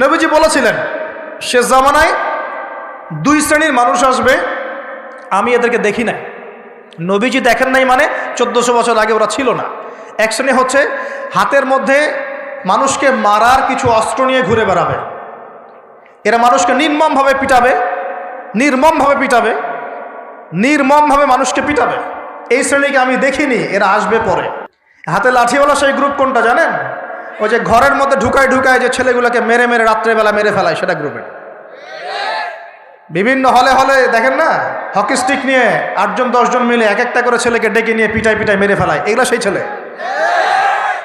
নবীজি বলেছিলেন শেষ জামানায় দুই শ্রেণির মানুষ আসবে, আমি এদেরকে দেখি নাই। নবীজি দেখেন নাই মানে চোদ্দশো বছর আগে ওরা ছিল না। এক শ্রেণি হচ্ছে হাতের মধ্যে মানুষকে মারার কিছু অস্ত্র নিয়ে ঘুরে বেড়াবে। এরা মানুষকে নির্মমভাবে পিটাবে নির্মমভাবে পিটাবে, নির্মমভাবে মানুষকে পিটাবে। এই শ্রেণীকে আমি দেখিনি, এরা আসবে পরে। হাতে লাঠিওয়ালা সেই গ্রুপ কোনটা জানেন? ওই যে ঘরের মধ্যে ঢুকায় ঢুকায় যে ছেলেগুলোকে মেরে মেরে রাত্রেবেলা মেরে ফেলায়, সেটা গ্রুপের বিভিন্ন হলে হলে, দেখেন না? হকি স্টিক নিয়ে আটজন, দশজন মিলে এক একটা করে ছেলেকে ডেকে নিয়ে পিটাই পিটাই মেরে ফেলায়। এগুলো সেই ছেলে।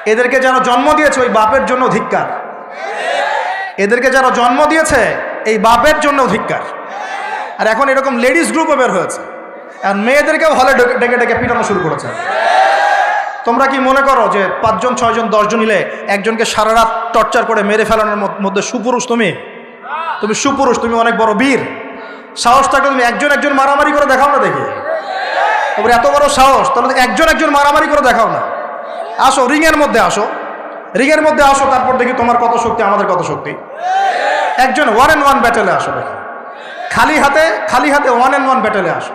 এদেরকে যেন জন্ম দিয়েছে ওই বাপের জন্য ধিক্কার। এদেরকে যারা জন্ম দিয়েছে এই বাপের জন্য ধিক্কার। আর এখন এরকম লেডিস গ্রুপও বের হয়েছে। আর মেয়েদেরকেও হলে ডেকে ডেকে পিটানো শুরু করেছে। তোমরা কি মনে করো যে পাঁচজন, ছয়জন, দশজন মিলে একজনকে সারা রাত টর্চার করে মেরে ফেলানোর মধ্যে সুপুরুষ তুমি? তুমি সুপুরুষ, তুমি অনেক বড় বীর। সাহস থাকলে তুমি একজন একজন মারামারি করে দেখাও না দেখি। তারপরে এত বড় সাহস, তাহলে একজন একজন মারামারি করে দেখাও না। আসো, রিংয়ের মধ্যে আসো। রিংয়ের মধ্যে আসো, তারপর দেখি তোমার কত শক্তি, আমাদের কত শক্তি। একজন ওয়ান অ্যান্ড ওয়ান ব্যাটেলে আসো খালি হাতে খালি হাতে ওয়ান অ্যান্ড ওয়ান ব্যাটেলে আসো।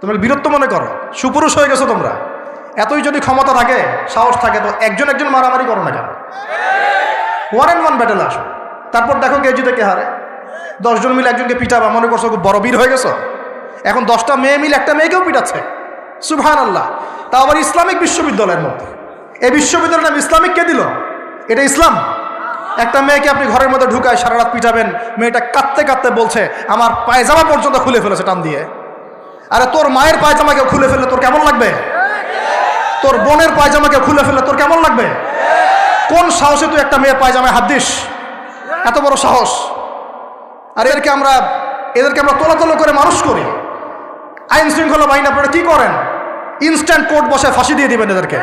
তোমরা বীরত্ব মনে করো, সুপুরুষ হয়ে গেছো তোমরা। এতই যদি ক্ষমতা থাকে, সাহস থাকে, তো একজন একজন মারামারি করো না কেন? ওয়ান অ্যান্ড ওয়ান ব্যাটেল আসো। তারপর দেখো কে জিতে কে হারে। দশজন মিলে একজনকে পিটাবা, মনে করছ খুব বড় বীর হয়ে গেছো? এখন দশটা মেয়ে মিলে একটা মেয়েকেও পিটাচ্ছে। সুবহান আল্লাহ তা আবার ইসলামিক বিশ্ববিদ্যালয়ের মধ্যে। এই বিশ্ববিদ্যালয়ের নাম ইসলামিক কে দিল? এটা ইসলাম। একটা মেয়েকে আপনি ঘরের মধ্যে ঢুকায় সারা রাত পিটাবেন, মেয়েটা কাঁদতে কাঁদতে বলছে, আমার পায়জামা পর্যন্ত খুলে ফেলেছে টান দিয়ে। আরে তোর মায়ের পায়জামাকে খুলে ফেললে তোর কেমন লাগবে? তোর বোনের পায়জামাকে খুলে ফেললে তোর কেমন লাগবে? কোন সাহসে তুই একটা মেয়ের পায়জামায় হাত দিস? এত বড় সাহস। আর এদেরকে আমরা এদেরকে আমরা তোলাতলো করে মানুষ করি। আইন শৃঙ্খলা বাহিনী আপনারা কি করেন? ইনস্ট্যান্ট কোর্ট বসে ফাঁসি দিয়ে দিবেন এদেরকে।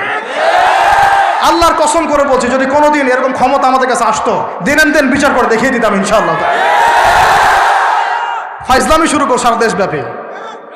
আল্লাহর কসম করে বলছি, যদি কোনোদিন এরকম ক্ষমতা আমাদের কাছে আসতো দিন আন দিন বিচার করে দেখিয়ে দিতাম ইনশাআল্লাহ। ফাইজলামি শুরু কর সারা দেশব্যাপী।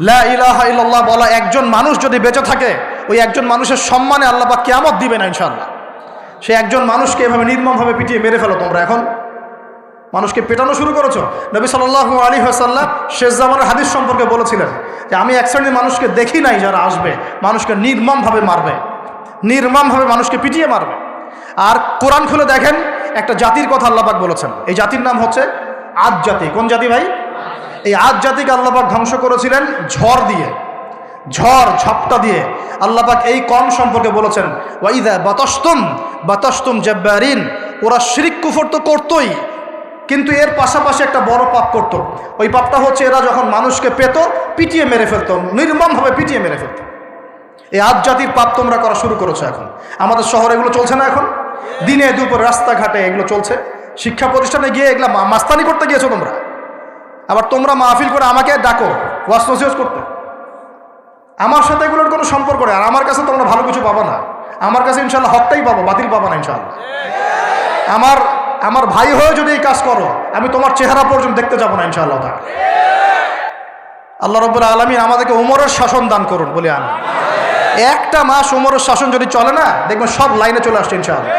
লা ইলাহা ইল্লাল্লাহ বলা একজন মানুষ যদি বেঁচে থাকে, ওই একজন মানুষের সম্মানে আল্লাহ বা কেয়ামত দিবে না ইনশাআল্লাহ। সে একজন মানুষকে এভাবে নির্মমভাবে পিটিয়ে মেরে ফেলো তোমরা এখন। মানুষকে পেটানো শুরু করেছ। নবী সাল্লাহ আলী হাসাল্লাম শেষ জামানের হাদিস সম্পর্কে বলেছিলেন যে, আমি এক শ্রেণির মানুষকে দেখি নাই যারা আসবে, মানুষকে নির্মমভাবে মারবে। নির্মমভাবে মানুষকে পিটিয়ে মারবে। আর কোরআন খুলে দেখেন, একটা জাতির কথা আল্লাপাক বলেছেন। এই জাতির নাম হচ্ছে আদ জাতি। কোন জাতি ভাই? এই আদ জাতিকে আল্লাপাক ধ্বংস করেছিলেন ঝড় দিয়ে, ঝড়, ঝপটা দিয়ে। আল্লাপাক এই কম সম্পর্কে বলেছেন, ওয়াইদা বাতস্তুম বাতস্তুম জব্বারিন। ওরা শিরিক কুফর তো করতোই, কিন্তু এর পাশাপাশি একটা বড় পাপ করত। ওই পাপটা হচ্ছে এরা যখন মানুষকে পেত, পিটিয়ে মেরে ফেলতো, নির্মমভাবে পিটিয়ে মেরে ফেলতো। এই আজ জাতির পাপ তোমরা করা শুরু করেছ এখন। আমাদের শহরে এগুলো চলছে না এখন। দিনে দুপুরে রাস্তাঘাটে এগুলো চলছে। শিক্ষা প্রতিষ্ঠানে গিয়ে এগুলো মাস্তানি করতে গিয়েছো তোমরা? আবার তোমরা মাহফিল করে আমাকে ডাকো ওয়াস নসিহত করতে। আমার সাথে এগুলোর কোনো সম্পর্ক নেই, আর আমার কাছে তোমরা ভালো কিছু পাবো না। আমার কাছে ইনশাল্লাহ হকটাই পাবো, বাতিল পাবো না ইনশাল্লাহ আমার আমার ভাই হয়ে যদি এই কাজ করো, আমি তোমার চেহারা পর্যন্ত দেখতে যাব না ইনশাআল্লাহ তাআলা। আল্লাহ রব্বুল আলমিন আমাদেরকে উমরের শাসন দান করুন, বলে আমি একটা মাস উমরের শাসন যদি চলে না, দেখবেন সব লাইনে চলে আসছে ইনশাআল্লাহ।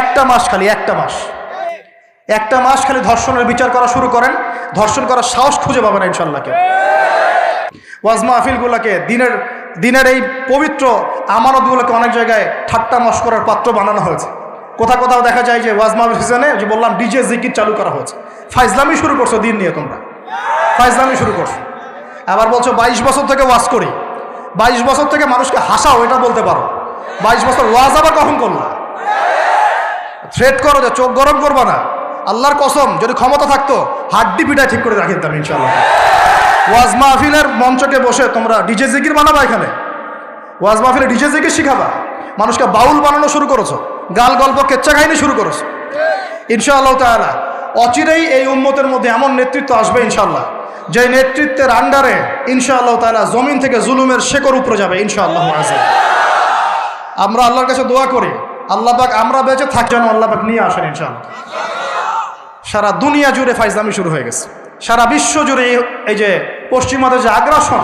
একটা মাস খালি, একটা মাস। একটা মাস খালি ধর্ষণের বিচার করা শুরু করেন, ধর্ষণ করার সাহস খুঁজে পাবেন না ইনশাল্লাহ কেউ ওয়াজ মাহফিলগুলোকে, দিনের দিনের এই পবিত্র আমানতগুলোকে অনেক জায়গায় ঠাট্টা মস্করার পাত্র বানানো হয়েছে। কোথাও কোথাও দেখা যায় যে ওয়াজ মাহফিল সিজনে যে বললাম, ডিজে জিকির চালু করা হয়েছে। ফাইজলামি শুরু করছ দিন নিয়ে তোমরা। ফাইজলামি শুরু করছ। আবার বলছো বাইশ বছর থেকে ওয়াজ করি। বাইশ বছর থেকে মানুষকে হাসাও, এটা বলতে পারো। বাইশ বছর ওয়াজ আবার কখন করলা? থ্রেট করো যে চোখ গরম করবা না। আল্লাহর কসম, যদি ক্ষমতা থাকতো, হাড্ডি পিটায় ঠিক করে রাখি দিতাম ইনশাল্লাহ ওয়াজ মাহফিলের মঞ্চকে বসে তোমরা ডিজে জিকির বানাবা এখানে। ওয়াজ মাহফিলে ডিজে জিকির শিখাবা। মানুষকে বাউল বানানো শুরু করেছ। গাল গল্প কেচ্চা কাহিনী শুরু করেছ। ইনশাআল্লাহ তাআলা, অচিরেই এই উন্মতের মধ্যে এমন নেতৃত্ব আসবে ইনশাল্লাহ যে নেতৃত্বের আন্ডারে ইনশাআল্লাহ তাআলা জমিন থেকে জুলুমের শেকর উপরে যাবে ইনশাআল্লাহ আমরা আল্লাহর কাছে দোয়া করি, আল্লাহ পাক আমরা বেঁচে থাক, যেন আল্লাহ পাক নিয়ে আসেন ইনশাআল্লাহ। সারা দুনিয়া জুড়ে ফাইজলামি শুরু হয়ে গেছে। সারা বিশ্ব জুড়ে এই- যে পশ্চিমাদের যে আগ্রাসন,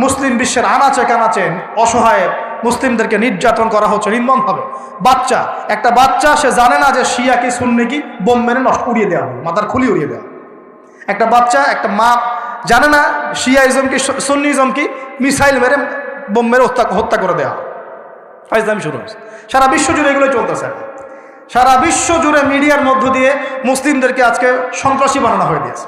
মুসলিম বিশ্বের আনাচে কানাচে অসহায় মুসলিমদেরকে নির্যাতন করা হচ্ছে নির্মমভাবে। বাচ্চা, একটা বাচ্চা সে জানে না যে শিয়া কি, সুন্নি কি, বোম মেরে নষ্ট উড়িয়ে দেওয়া হবে, মাথার খুলি উড়িয়ে দেওয়া একটা বাচ্চা, একটা মা জানে না শিয়াইজম কি, সু- সুন্নিজম কি, মিসাইল মেরে বোম মেরে হত্যা হত্যা করে দেওয়া হবে। ফাইজলামি শুরু হয়েছে। সারা বিশ্ব জুড়ে এগুলো চলতেছে এখন। সারা বিশ্ব জুড়ে মিডিয়ার মধ্য দিয়ে মুসলিমদেরকে আজকে সন্ত্রাসী বানানো হয়ে দিয়েছে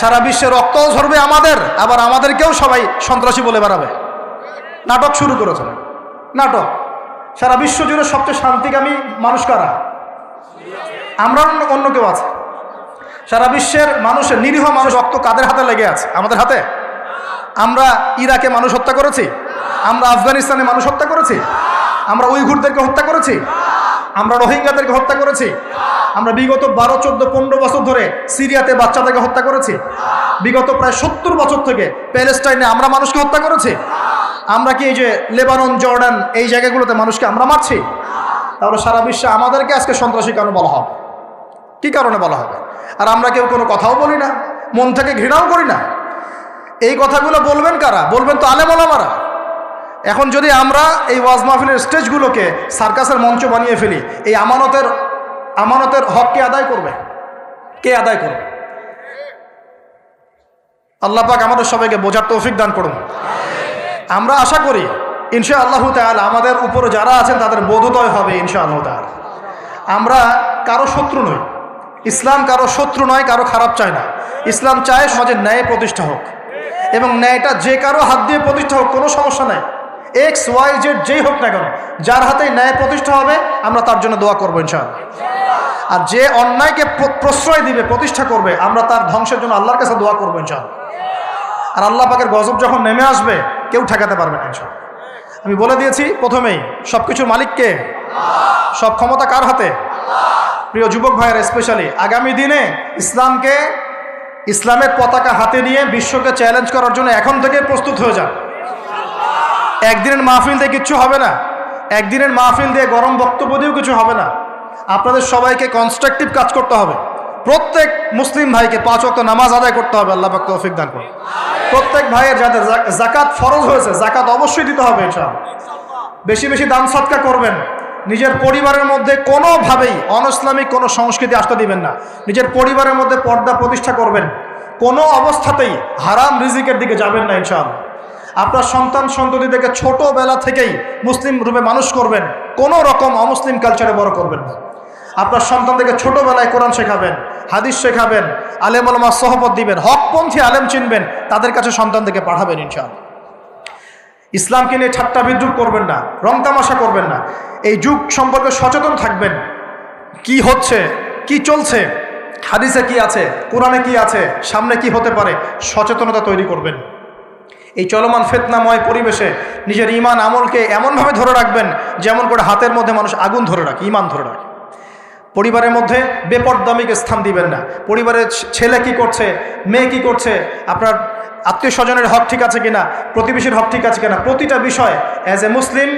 সারা বিশ্বে রক্তও ঝরবে আমাদের, আবার আমাদেরকেও সবাই সন্ত্রাসী বলে বেড়াবে। নাটক শুরু করেছে নাটক। সারা বিশ্ব জুড়ে সবচেয়ে শান্তিকামী মানুষ কারা? আমরা অন্য কেউ আছে। সারা বিশ্বের মানুষের নিরীহ মানুষ রক্ত কাদের হাতে লেগে আছে? আমাদের হাতে? আমরা ইরাকে মানুষ হত্যা করেছি? আমরা আফগানিস্তানে মানুষ হত্যা করেছি? আমরা উইঘুরদেরকে হত্যা করেছি? আমরা রোহিঙ্গাদেরকে হত্যা করেছি। আমরা বিগত বারো, চোদ্দ, পনেরো বছর ধরে সিরিয়াতে বাচ্চাদেরকে হত্যা করেছি। বিগত প্রায় সত্তর বছর থেকে প্যালেস্টাইনে আমরা মানুষকে হত্যা করেছি। আমরা কি এই যে লেবানন, জর্ডান এই জায়গাগুলোতে মানুষকে আমরা মারছি? তাহলে সারা বিশ্বে আমাদেরকে আজকে সন্ত্রাসী কেন বলা হবে? কি কারণে বলা হবে? আর আমরা কেউ কোনো কথাও বলি না, মন থেকে ঘৃণাও করি না। এই কথাগুলো বলবেন কারা? বলবেন তো আলেমারা এখন যদি আমরা এই ওয়াজ মাহফিলের স্টেজগুলোকে সার্কাসের মঞ্চ বানিয়ে ফেলি, এই আমানতের আমানতের হক কে আদায় করবে? কে আদায় করবে? আল্লাহ পাক আমাদের সবাইকে বোঝার তৌফিক দান করুন। আমরা আশা করি ইনশা আল্লাহ তাল আমাদের উপরে যারা আছেন তাদের বোধোদয় হবে ইনশা আল্লাহ তাল আমরা কারও শত্রু নই। ইসলাম কারও শত্রু নয়, কারও খারাপ চায় না। ইসলাম চায় সমাজের ন্যায় প্রতিষ্ঠা হোক। এবং ন্যায়টা যে কারও হাত দিয়ে প্রতিষ্ঠা হোক, কোনো সমস্যা নাই। এক্স ওয়াই জেড যেই হোক না কেন, যার হাতে ন্যায় প্রতিষ্ঠা হবে, আমরা তার জন্য দোয়া করব ইনশাআল্লাহ। আর যে অন্যায়কে প্রশ্রয় দিবে, প্রতিষ্ঠা করবে, আমরা তার ধ্বংসের জন্য আল্লাহর কাছে দোয়া করব ইনশাআল্লাহ। আর আল্লাহ পাকের গজব যখন নেমে আসবে, কেউ ঠেকাতে পারবে না ইনশাআল্লাহ। আমি বলে দিয়েছি প্রথমেই সব কিছুর মালিককে সব ক্ষমতা কার হাতে? প্রিয় যুবক ভাইয়ের স্পেশালি আগামী দিনে ইসলামকে, ইসলামের পতাকা হাতে নিয়ে বিশ্বকে চ্যালেঞ্জ করার জন্য এখন থেকে প্রস্তুত হয়ে যান। একদিনের মাহফিল দিয়ে কিচ্ছু হবে না। একদিনের মাহফিল দিয়ে গরম বক্তব্য দিয়েও কিছু হবে না। আপনাদের সবাইকে কনস্ট্রাকটিভ কাজ করতে হবে। প্রত্যেক মুসলিম ভাইকে পাঁচ ওয়াক্ত নামাজ আদায় করতে হবে, আল্লাহ পাক তৌফিক দান করুন। প্রত্যেক ভাইয়ের যাদের জাকাত ফরজ হয়েছে জাকাত অবশ্যই দিতে হবে ইনশাআল্লাহ। বেশি বেশি দান সৎকা করবেন। নিজের পরিবারের মধ্যে কোনোভাবেই অনইসলামিক কোনো সংস্কৃতি আসতে দিবেন না। নিজের পরিবারের মধ্যে পর্দা প্রতিষ্ঠা করবেন। কোনো অবস্থাতেই হারাম রিজিকের দিকে যাবেন না ইনশাআল্লাহ। আপনার সন্তান সন্ততিদেরকে ছোটোবেলা থেকেই মুসলিম রূপে মানুষ করবেন, কোনো রকম অমুসলিম কালচারে বড় করবেন না। আপনার সন্তানদেরকে ছোটোবেলায় কোরআন শেখাবেন, হাদিস শেখাবেন, আলেম আলমা সহপত দিবেন, হকপন্থী আলেম চিনবেন, তাদের কাছে সন্তানদেরকে পাঠাবেন ইনশাআল্লাহ। ইসলামকে নিয়ে ঠাট্টা বিদ্রুপ করবেন না, রং তামাশা করবেন না। এই যুগ সম্পর্কে সচেতন থাকবেন, কি হচ্ছে, কি চলছে, হাদিসে কি আছে, কোরআনে কি আছে, সামনে কি হতে পারে, সচেতনতা তৈরি করবেন। এই চলমান ফেতনাময় পরিবেশে নিজের ইমান আমলকে এমনভাবে ধরে রাখবেন, যেমন করে হাতের মধ্যে মানুষ আগুন ধরে রাখে ইমান ধরে রাখে। পরিবারের মধ্যে বেপরদামিকে স্থান দিবেন না। পরিবারের ছেলে কি করছে, মেয়ে কি করছে, আপনার আত্মীয় স্বজনের হক ঠিক আছে কিনা, প্রতিবেশীর হক ঠিক আছে কিনা, প্রতিটা বিষয় as a Muslim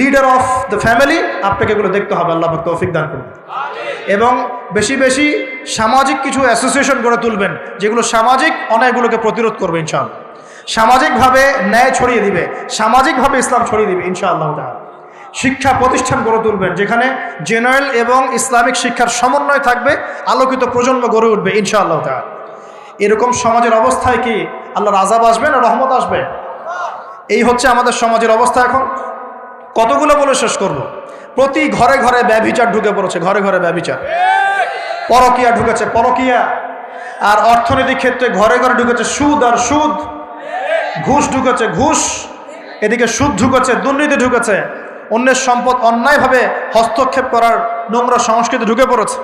leader of the family আপনাকে এগুলো দেখতে হবে, আল্লাহ তৌফিক দান করুন। এবং বেশি বেশি সামাজিক কিছু অ্যাসোসিয়েশন গড়ে তুলবেন, যেগুলো সামাজিক অন্যায়গুলোকে প্রতিরোধ করবে, ইনশাআল্লাহ। সামাজিকভাবে ন্যায় ছড়িয়ে দিবে, সামাজিকভাবে ইসলাম ছড়িয়ে দিবে, ইনশাআল্লাহ তাআলা। শিক্ষা প্রতিষ্ঠান গড়ে তুলবেন, যেখানে জেনারেল এবং ইসলামিক শিক্ষার সমন্বয় থাকবে, আলোকিত প্রজন্ম গড়ে উঠবে, ইনশাআল্লাহ তাআলা। এরকম সমাজের অবস্থায় কি আল্লাহর আজাব আসবে না রহমত আসবে? এই হচ্ছে আমাদের সমাজের অবস্থা এখন। কতগুলো বলে শেষ করব। প্রতি ঘরে ঘরে ব্যভিচার ঢুকে পড়েছে, ঘরে ঘরে ব্যভিচার। পরকিয়া ঢুকেছে, পরকিয়া। আর অর্থনৈতিক ক্ষেত্রে ঘরে ঘরে ঢুকেছে সুদ আর সুদ। ঘুষ ঢুকেছে, ঘুষ। এদিকে সুদ ঢুকেছে, দুর্নীতি ঢুকেছে। অন্যের সম্পদ অন্যায়ভাবে হস্তক্ষেপ করার নোংরা সংস্কৃতি ঢুকে পড়েছে।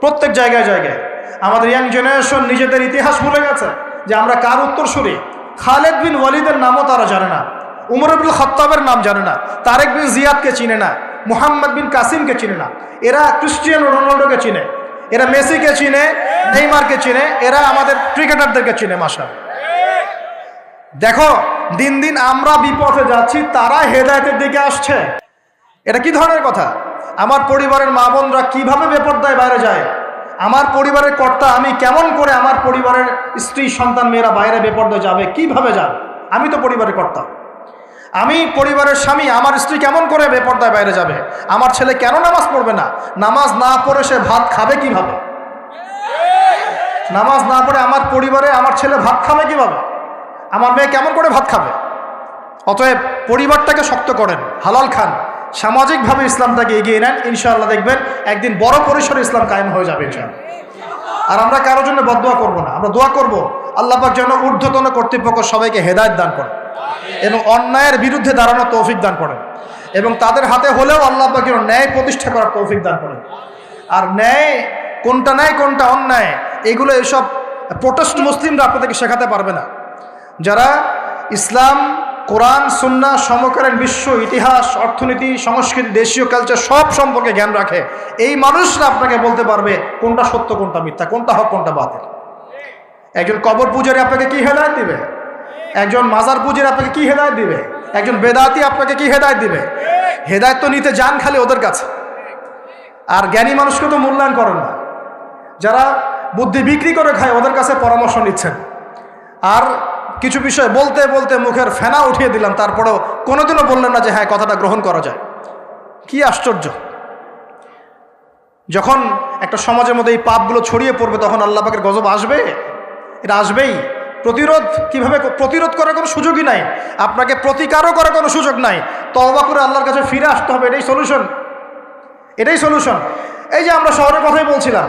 প্রত্যেক জায়গায় জায়গায়। আমাদের ইয়াং জেনারেশন নিজেদের ইতিহাস ভুলে গেছে যে আমরা কার উত্তরসূরি? খালেদ বিন ওয়ালিদের নামও তারা জানে না। উমর আব্দুল খত্তাবের নাম জানে না। তারেক বিন জিয়াদকে চিনে না। মুহাম্মদ বিন কাসিমকে চিনে না। এরা ক্রিস্টিয়ানো রোনাল্ডোকে চিনে। এরা মেসিকে চিনে, নেইমারকে চিনে। এরা আমাদের ক্রিকেটারদেরকে চিনে মাসা দেখো, দিন দিন আমরা বিপথে যাচ্ছি, তারা হেদায়তের দিকে আসছে। এটা কি ধরনের কথা? আমার পরিবারের মা বোনরা কীভাবে বেপর্দায় বাইরে যায়? আমার পরিবারের কর্তা, আমি কেমন করে আমার পরিবারের স্ত্রী, সন্তান, মেয়েরা বাইরে বেপর্দায় যাবে? কীভাবে যাবে? আমি তো পরিবারের কর্তা। আমি পরিবারের স্বামী, আমার স্ত্রী কেমন করে বেপর্দায় বাইরে যাবে? আমার ছেলে কেন নামাজ পড়বে না? নামাজ না পড়ে সে ভাত খাবে কীভাবে? নামাজ না পড়ে আমার পরিবারে আমার ছেলে ভাত খাবে কীভাবে? আমার মেয়ে কেমন করে ভাত খাবে? অতএব পরিবারটাকে শক্ত করেন, হালাল খান। সামাজিকভাবে ইসলামটাকে এগিয়ে নেন, ইনশাআল্লাহ দেখবেন একদিন বড় পরিসরে ইসলাম কায়েম হয়ে যাবে, ইনশাআল্লাহ। আর আমরা কারোর জন্য বদোয়া করব না, আমরা দোয়া করব পাক যেন ঊর্ধ্বতন কর্তৃপক্ষ সবাইকে হেদায়ত দান করেন এবং অন্যায়ের বিরুদ্ধে দাঁড়ানোর তৌফিক দান করেন এবং তাদের হাতে হলেও পাক যেন ন্যায় প্রতিষ্ঠা করার তৌফিক দান করেন। আর ন্যায় কোনটা ন্যায়, কোনটা অন্যায়, এগুলো এসব প্রোটেস্ট মুসলিমরা আপনাদেরকে শেখাতে পারবে না। যারা ইসলাম, কোরআন সুন্না সমকালীন বিশ্ব ইতিহাস, অর্থনীতি, সংস্কৃতি, দেশীয় কালচার সব সম্পর্কে জ্ঞান রাখে, এই মানুষরা আপনাকে বলতে পারবে কোনটা সত্য, কোনটা মিথ্যা, কোনটা হক, কোনটা বাতিল। একজন কবর পূজারী আপনাকে কি হেদায়ত দিবে? একজন মাজার পূজারী আপনাকে কি হেদায়ত দিবে? একজন বেদাতি আপনাকে কি হেদায়ত দিবে? হেদায়ত তো নিতে যান খালি ওদের কাছে। আর জ্ঞানী মানুষকে তো মূল্যায়ন করেন না। যারা বুদ্ধি বিক্রি করে খায়, ওদের কাছে পরামর্শ নিচ্ছেন। আর কিছু বিষয় বলতে বলতে মুখের ফেনা উঠিয়ে দিলাম, তারপরেও কোনোদিনও বললেন না যে হ্যাঁ কথাটা গ্রহণ করা যায়। কি আশ্চর্য। যখন একটা সমাজের মধ্যে এই পাপগুলো ছড়িয়ে পড়বে, তখন আল্লাহ পাকের গজব আসবে? এটা আসবেই। প্রতিরোধ কীভাবে প্রতিরোধ করার কোনো সুযোগই নাই। আপনাকে প্রতিকারও করার কোনো সুযোগ নাই। তবা করে আল্লাহর কাছে ফিরে আসতে হবে, এটাই সলিউশন এটাই সলিউশন এই যে আমরা শহরের কথাই বলছিলাম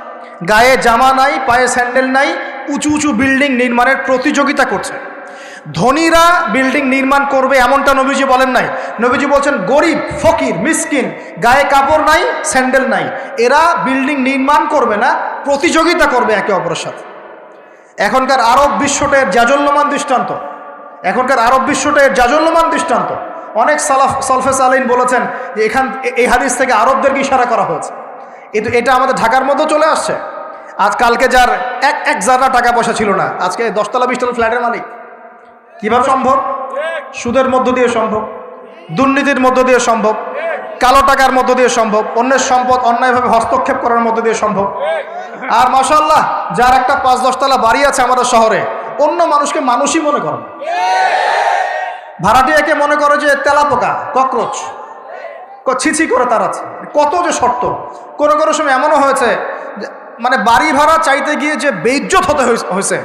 গায়ে জামা নাই, পায়ে স্যান্ডেল নাই, উঁচু উঁচু বিল্ডিং নির্মাণের প্রতিযোগিতা করছে। ধনীরা বিল্ডিং নির্মাণ করবে এমনটা নবীজি বলেন নাই। নবীজি বলছেন, গরিব, ফকির, মিসকিন, গায়ে কাপড় নাই, স্যান্ডেল নাই। এরা বিল্ডিং নির্মাণ করবে না, প্রতিযোগিতা করবে একে অপরের সাথে। এখনকার আরব বিশ্বটা জাজল্যমান দৃষ্টান্ত। এখনকার আরব বিশ্বটা জাজল্যমান দৃষ্টান্ত। অনেক সালাফ সলফেস আলীন বলেছেন যে এখান এই হাদিস থেকে আরবদেরকে ইশারা করা হয়েছে। এটা আমাদের ঢাকার মধ্যেও চলে আসছে। আজ কালকে যার এক এক জায়গা টাকা পয়সা ছিল না। আজকে দশতলা বিশতলা ফ্ল্যাটের মালিক। কীভাবে সম্ভব? সুদের মধ্য দিয়ে সম্ভব। দুর্নীতির মধ্য দিয়ে সম্ভব। কালো টাকার মধ্য দিয়ে সম্ভব। অন্যের সম্পদ অন্যায়ভাবে হস্তক্ষেপ করার মধ্য দিয়ে সম্ভব। আর মাসাল্লাহ যার একটা পাঁচ দশতলা বাড়ি আছে আমাদের শহরে, অন্য মানুষকে মানুষই মনে করে ভাড়াটিয়াকে মনে করে যে তেলাপোকা, ককরোচ। ছিছি করে তার আছে। কত যে শর্ত। কোনো কোনো সময় এমনও হয়েছে মানে বাড়ি ভাড়া চাইতে গিয়ে যে বেইজ্জত হতে হয়েছে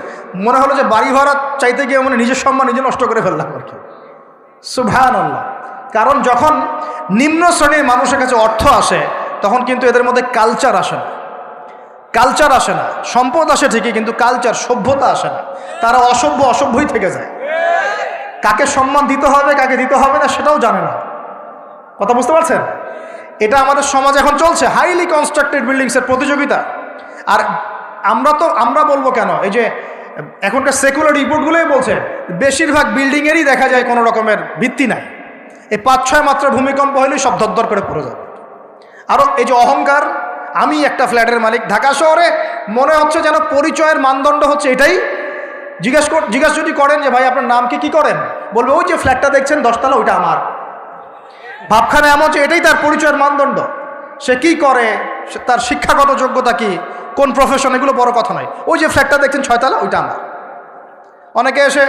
মনে হলো যে বাড়ি ভাড়া চাইতে গিয়ে মানে নিজের সম্মান নিজে নষ্ট করে ফেললাম আর কি। সুভান কারণ যখন নিম্ন শ্রেণির মানুষের কাছে অর্থ আসে, তখন কিন্তু এদের মধ্যে কালচার আসে না। কালচার আসে না। সম্পদ আসে ঠিকই, কিন্তু কালচার সভ্যতা আসে না। তারা অসভ্য অসভ্যই থেকে যায়। কাকে সম্মান দিতে হবে, কাকে দিতে হবে না সেটাও জানে না। কথা বুঝতে পারছেন? এটা আমাদের সমাজ এখন চলছে। হাইলি কনস্ট্রাক্টেড বিল্ডিংসের প্রতিযোগিতা। আর আমরা তো, আমরা বলব কেন? এই যে, এখনকার সেকুলার রিপোর্টগুলোই বলছে, বেশিরভাগ বিল্ডিংয়েরই দেখা যায় কোনো রকমের ভিত্তি নাই। এই পাঁচ, ছয় মাত্রা ভূমিকম্প হলেই সব দরদর করে পড়ে যাবে। আরও এই যে অহংকার, আমি একটা ফ্ল্যাটের মালিক ঢাকা শহরে, মনে হচ্ছে যেন পরিচয়ের মানদণ্ড হচ্ছে এটাই। জিজ্ঞাসা কর, জিজ্ঞাসা যদি করেন যে, ভাই, আপনার নাম কি কি করেন? বলবে, ওই যে ফ্ল্যাটটা দেখছেন, দশতলা, ওইটা আমার। ভাবখানা এমন যে এটাই তার পরিচয়ের মানদণ্ড। সে কি করে? তার শিক্ষাগত যোগ্যতা কি? কোন প্রফেশন এগুলো বড় কথা নয়। ওই যে ফ্ল্যাটটা দেখছেন ছয়তলা ওইটা আমার। অনেকে এসে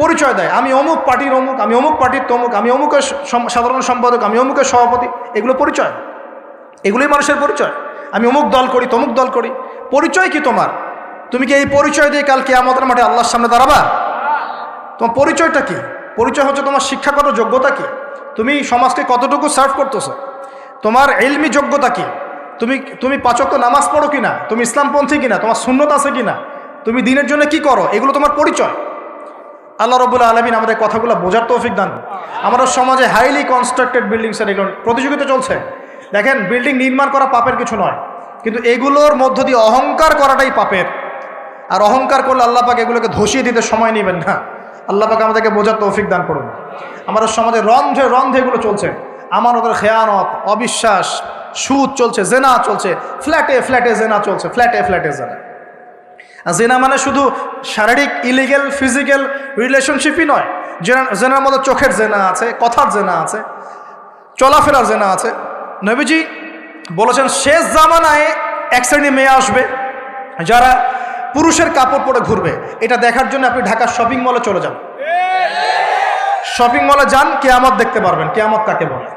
পরিচয় দেয়, আমি অমুক পার্টির অমুক, আমি অমুক পার্টির তমুক, আমি অমুকের সাধারণ সম্পাদক, আমি অমুকের সভাপতি, এগুলো পরিচয়। এগুলোই মানুষের পরিচয়। আমি অমুক দল করি, তমুক দল করি। পরিচয় কি তোমার? তুমি কি এই পরিচয় দিয়ে কালকে আমাদের মাঠে আল্লাহর সামনে দাঁড়াবা? তোমার পরিচয়টা কি? পরিচয় হচ্ছে তোমার শিক্ষাগত যোগ্যতা কি? তুমি সমাজকে কতটুকু সার্ভ করতেছো? তোমার এলমি যোগ্যতা কি? তুমি তুমি পাচক নামাজ পড়ো কিনা? তুমি ইসলামপন্থী কিনা? তোমার শূন্যত আছে কিনা? তুমি দিনের জন্য কি করো? এগুলো তোমার পরিচয়। আল্লাহ রবুল্লা আলমিন আমাদের কথাগুলো বোঝার তৌফিক দান আমাদের সমাজে হাইলি কনস্ট্রাক্টেড বিল্ডিংসের এগুলো প্রতিযোগিতা চলছে। দেখেন বিল্ডিং নির্মাণ করা পাপের কিছু নয়। কিন্তু এগুলোর মধ্য দিয়ে অহংকার করাটাই পাপের। আর অহংকার করলে আল্লাহ পাক এগুলোকে ধসিয়ে দিতে সময় নেবেন না। আল্লাহ পাক আমাদেরকে বোঝার তৌফিক দান করুন। আমাদের সমাজে রন্ধে রন্ধে এগুলো চলছে। আমানতের খেয়ানত, অবিশ্বাস সুদ চলছে, জেনা চলছে ফ্ল্যাটে ফ্ল্যাটে জেনা চলছে ফ্ল্যাটে ফ্ল্যাটে জেনা। জেনা মানে শুধু শারীরিক ইলিগেল ফিজিক্যাল রিলেশনশিপই নয়, জেনা, জেনার মধ্যে চোখের জেনা আছে, কথার জেনা আছে, চলাফেরার জেনা আছে। নবীজি বলেছেন, শেষ জামানায় এক শ্রেণি মেয়ে আসবে, যারা পুরুষের কাপড় পরে ঘুরবে। এটা দেখার জন্য আপনি ঢাকার শপিং মলে চলে যান। শপিং মলে যান, কেয়ামত দেখতে পারবেন। কেয়ামত কাকে বলে?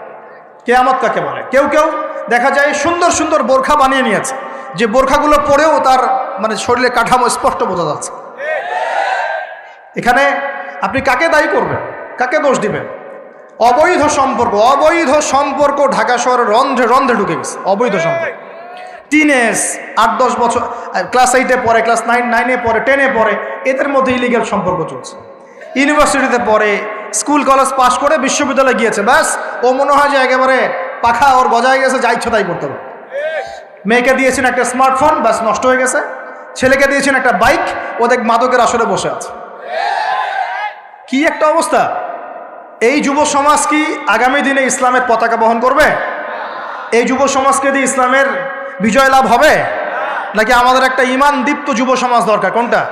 কেয়ামত কাকে বলে? কেউ কেউ? দেখা যায় সুন্দর সুন্দর বোরখা বানিয়ে নিয়েছে। যে বোরখাগুলো পরেও তার মানে শরীরে কাঠামো স্পষ্ট বোঝা যাচ্ছে। এখানে আপনি কাকে দায়ী করবেন? কাকে দোষ দিবেন? অবৈধ সম্পর্ক অবৈধ সম্পর্ক ঢাকা শহরের রন্ধ্রে রন্ধ্রে ঢুকে গেছে। অবৈধ সম্পর্ক। টিনেজ আট, দশ বছর ক্লাস এইটে পড়ে ক্লাস নাইন নাইনে পড়ে টেনে পড়ে, এদের মধ্যে ইলিগাল সম্পর্ক চলছে। ইউনিভার্সিটিতে পড়ে স্কুল কলেজ পাশ করে বিশ্ববিদ্যালয়ে গিয়েছে। ব্যাস, ও মনে হয় যে একেবারে পাখা ওর গজায় গেছে, যা ইচ্ছা তাই করতে হবে। মেয়েকে দিয়েছেন একটা স্মার্টফোন ব্যাস নষ্ট হয়ে গেছে। ছেলেকে দিয়েছেন একটা বাইক ও দেখ মাদকের আসরে বসে আছে। কি একটা অবস্থা? এই যুব সমাজ কি আগামী দিনে ইসলামের পতাকা বহন করবে? এই যুব সমাজকে দিয়ে ইসলামের বিজয় লাভ হবে? নাকি আমাদের একটা ইমান দীপ্ত যুব সমাজ দরকার? কোনটা?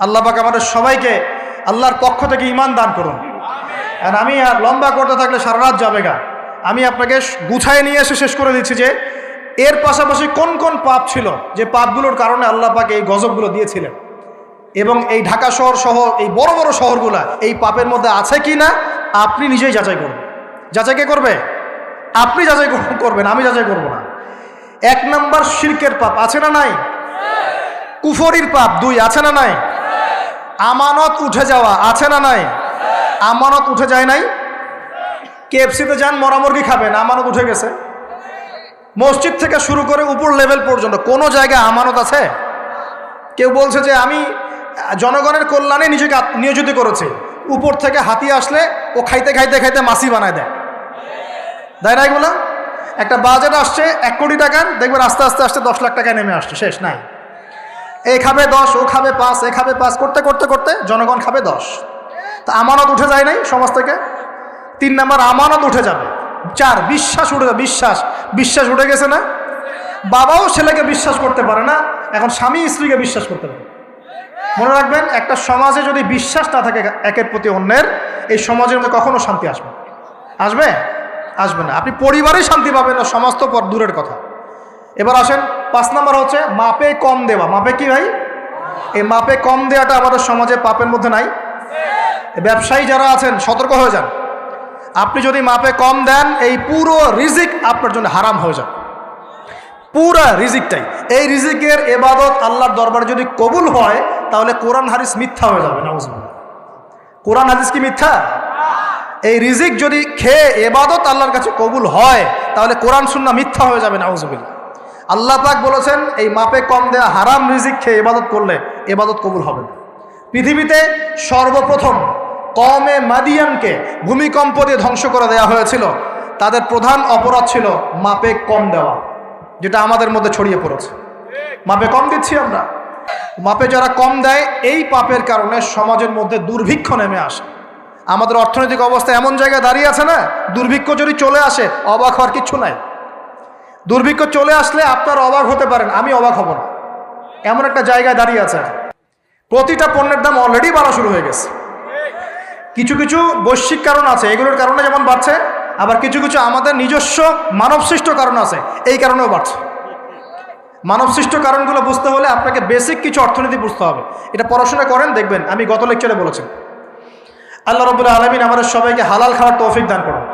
আল্লাহ পাক আমাদের সবাইকে আল্লাহর পক্ষ থেকে ইমান দান করুন। আর আমি আর লম্বা করতে থাকলে সারা রাত যাবে গা। আমি আপনাকে গুছায় নিয়ে এসে শেষ করে দিচ্ছি যে এর পাশাপাশি কোন কোন পাপ ছিল যে পাপগুলোর কারণে আল্লাহ পাকে এই গজবগুলো দিয়েছিলেন? এবং এই ঢাকা শহর সহ এই বড় বড় শহরগুলা এই পাপের মধ্যে আছে কি না? আপনি নিজেই যাচাই করবেন যাচাই কে করবে? আপনি যাচাই করবেন, আমি যাচাই করব না। এক নাম্বার শিরকের পাপ আছে না নাই? কুফরির পাপ দুই আছে না নাই? আমানত উঠে যাওয়া আছে না নাই? আমানত উঠে যায় নাই? কেএফসিতে যান মরামুরগি খাবেন, আমানত উঠে গেছে। মসজিদ থেকে শুরু করে উপর লেভেল পর্যন্ত, কোনো জায়গায় আমানত আছে? কেউ বলছে যে, আমি জনগণের কল্যাণে নিজেকে নিয়োজিত করেছি। উপর থেকে হাতি আসলে ও খাইতে খাইতে খাইতে মাসি বানায় দেয়। দেয় না এগুলো একটা বাজেট আসছে, এক কোটি টাকার দেখবেন আস্তে আস্তে আস্তে দশ লাখ টাকায় নেমে আসছে, শেষ, নাই। এ খাবে দশ, ও খাবে পাঁচ, এ খাবে পাঁচ, করতে করতে করতে জনগণ খাবে দশ। তা আমানত উঠে যায় নাই সমাজ থেকে? তিন নাম্বার আমানত উঠে যাবে। চার, বিশ্বাস উঠে যাবে, বিশ্বাস। বিশ্বাস উঠে গেছে না? বাবাও ছেলেকে বিশ্বাস করতে পারে না, এখন স্বামী স্ত্রীকে বিশ্বাস করতে পারে। মনে রাখবেন, একটা সমাজে যদি বিশ্বাস না থাকে একের প্রতি অন্যের, এই সমাজের মধ্যে কখনো শান্তি আসবে আসবে? আসবে না। আপনি পরিবারে শান্তি পাবেন না সমাজ তো পর দূরের কথা। এবার আসেন, পাঁচ নাম্বার হচ্ছে মাপে কম দেওয়া। মাপে কি ভাই? এই মাপে কম দেওয়াটা আমাদের সমাজে পাপের মধ্যে নাই। ব্যবসায়ী যারা আছেন, সতর্ক হয়ে যান। আপনি যদি মাপে কম দেন, এই পুরো রিজিক আপনার জন্য হারাম হয়ে যাবে। পুরা রিজিকটাই। এই রিজিকের এবাদত আল্লাহর দরবারে যদি কবুল হয়, তাহলে কোরআন হাদিস মিথ্যা হয়ে যাবে, নাউজুবিল্লাহ। কোরআন হাদিস কি মিথ্যা? এই রিজিক যদি খেয়ে এবাদত আল্লাহর কাছে কবুল হয়, তাহলে কোরআন সুন্না মিথ্যা হয়ে যাবে, নাউজুবিল্লাহ। আল্লাহ পাক বলেছেন, এই মাপে কম দেয়া হারাম রিজিক খেয়ে এবাদত করলে এবাদত কবুল হবে পৃথিবীতে সর্বপ্রথম কমে মাদিয়ানকে ভূমিকম্প দিয়ে ধ্বংস করে দেওয়া হয়েছিল। তাদের প্রধান অপরাধ ছিল মাপে কম দেওয়া, যেটা আমাদের মধ্যে ছড়িয়ে পড়েছে। মাপে কম দিচ্ছি আমরা। মাপে যারা কম দেয়, এই পাপের কারণে সমাজের মধ্যে দুর্ভিক্ষ নেমে আসে। আমাদের অর্থনৈতিক অবস্থা এমন জায়গায় দাঁড়িয়ে আছে না, দুর্ভিক্ষ যদি চলে আসে, অবাক হওয়ার কিচ্ছু নাই। দুর্ভিক্ষ চলে আসলে আপনার অবাক হতে পারেন, আমি অবাক হব না। এমন একটা জায়গায় দাঁড়িয়ে আছে। প্রতিটা পণ্যের দাম অলরেডি বাড়া শুরু হয়ে গেছে। কিছু কিছু বৈশ্বিক কারণ আছে, এগুলোর কারণে যেমন বাড়ছে, আবার কিছু কিছু আমাদের নিজস্ব মানবসৃষ্ট কারণ আছে, এই কারণেও বাড়ছে। মানবসৃষ্ট কারণগুলো বুঝতে হলে আপনাকে বেসিক কিছু অর্থনীতি বুঝতে হবে। এটা পড়াশোনা করেন, দেখবেন, আমি গত লেকচারে বলেছি। আল্লাহ রবুল্লা আলমিন আমাদের সবাইকে হালাল খাওয়ার তৌফিক দান করুন।